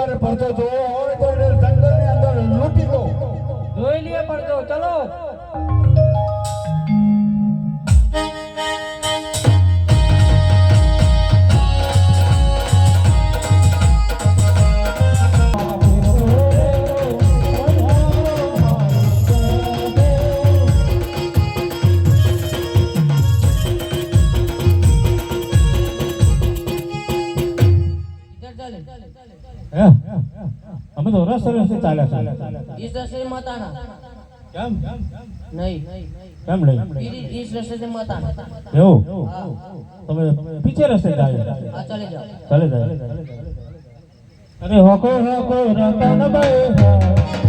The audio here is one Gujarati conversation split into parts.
જો ભરતો જોવો હોય તો એને જંગલની અંદર લૂંટી લો જોઈ લઈએ પડતો ચલો. બધું રસ રસ ચાલે છે. માતાના. કેમ? નહીં. કેમ તમે પીછે રસ્તે જાય ચાલે જાઓ. ચાલે જાય અરે હોકો હોકો રતન ભાઈ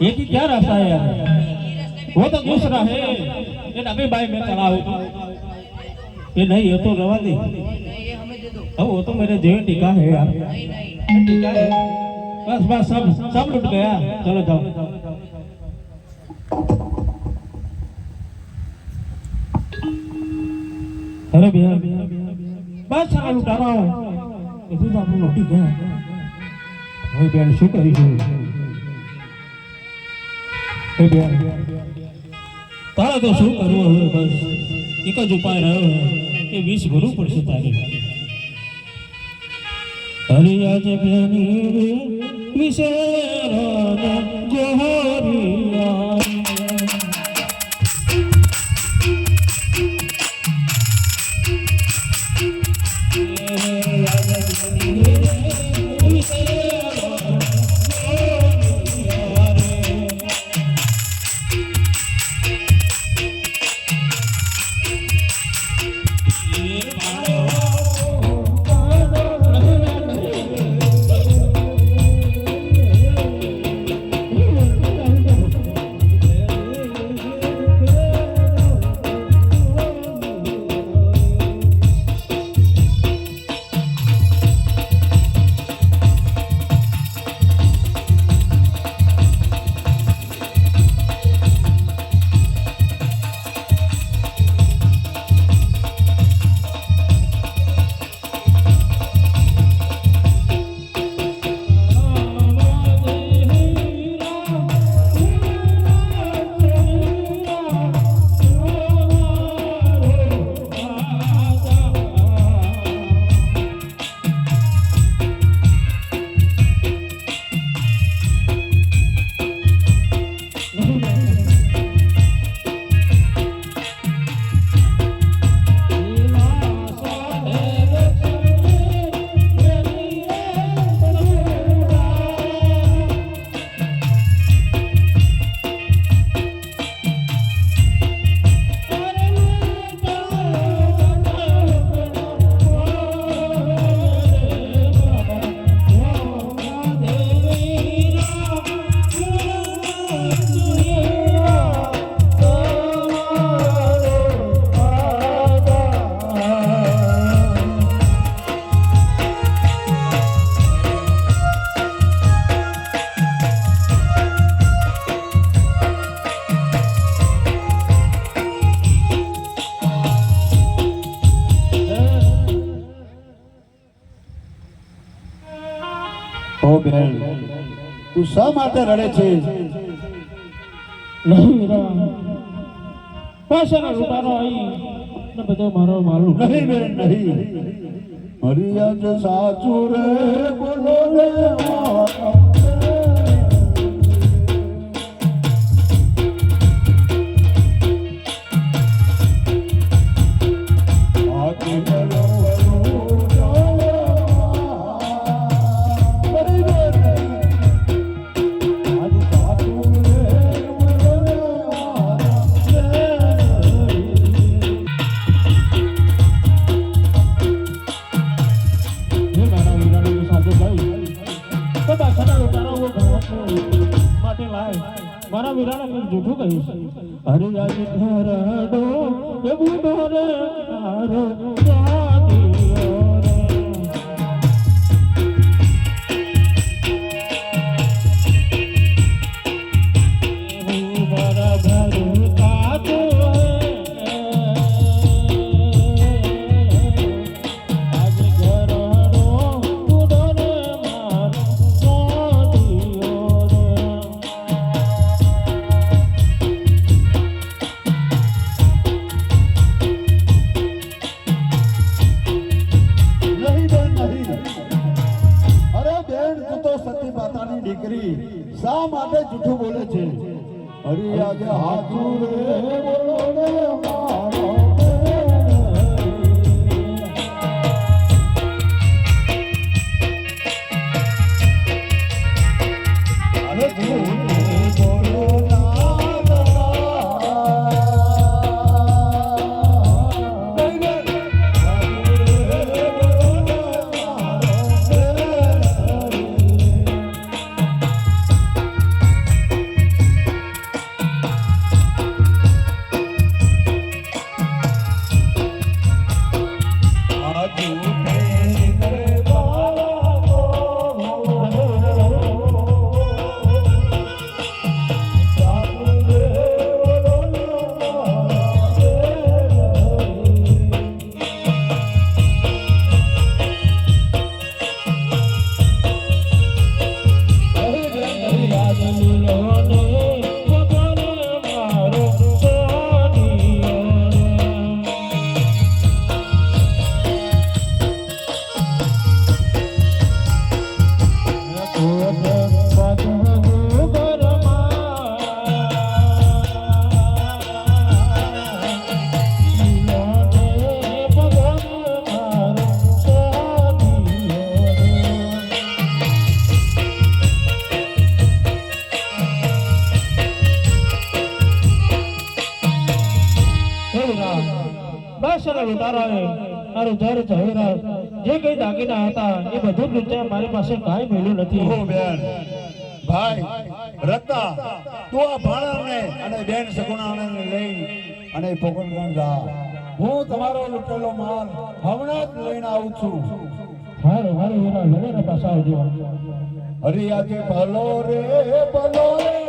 एक ही क्या रास्ता है यार वो तो दूसरा है ये अभी भाई मैं चला हूँ ये नहीं ये तो रवा दे ये हमें दे दो अब वो तो मेरे जेब टिका है यार नहीं नहीं टिका है बस बस सब सब लुट गया चलो जाओ अरे भैया બસ સારા લૂંટારો બધું તો આપણે લૂંટી ગયા હવે બેન શું કરીશું હે તો શું કરવું હવે બસ? એક જ ઉપાય રહ્યો કે વીસ ભરવું પડશે તારે. હરિયા આજે બેની વિશેરા બેન તું શા માટે રડે છે? નહીં વીરા પાછળ ને બધો મારો મારું. નહીં બેન નહીં. હરિયાજ સાચું રે બોલો રે ભાઈ મારા વિરાણે કંઈક જૂઠું કહ્યું છે. હરિયાળી ધરડો એવું ડોરે દીકરી શા માટે જૂઠું બોલે છે? આજે હાચું રે બોલો રે મારો. લૂંટારાએ મારું ઘર જહેરાત જે કઈ દાગીના હતા એ બધું લૂંટ્યા મારી પાસે કાંઈ મળ્યું નથી. હો બેન. ભાઈ તું આ ભાણાને અને બેન સગુણાને લઈ અને પોકરગણ જા. હું તમારો લૂંટેલો માલ હમણાં જ લઈને આવું છું. હારું હારું એના લડે પાછા આવજો. અરે આજે ભલો રે ભલો રે.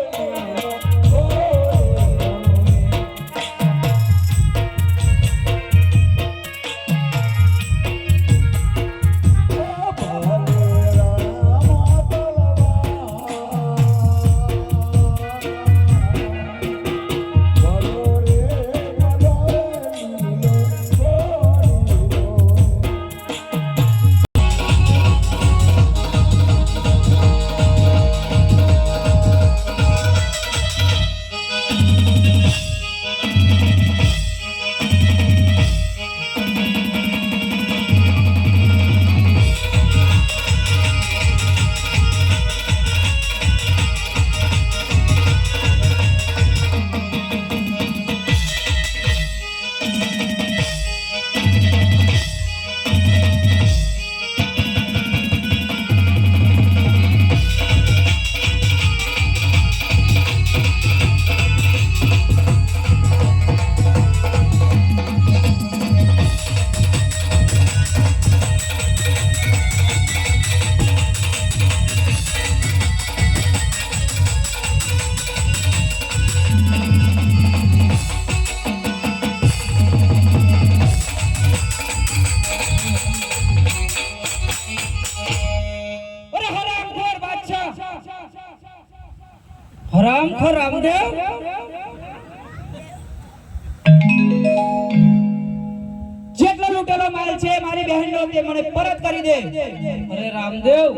કરી દે અરે રામદેવ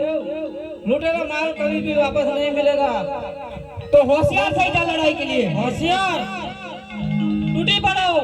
लूटेरा माल कभी भी वापस नहीं मिलेगा तो होशियार सही था लड़ाई के लिए होशियार टूटी पड़ाओ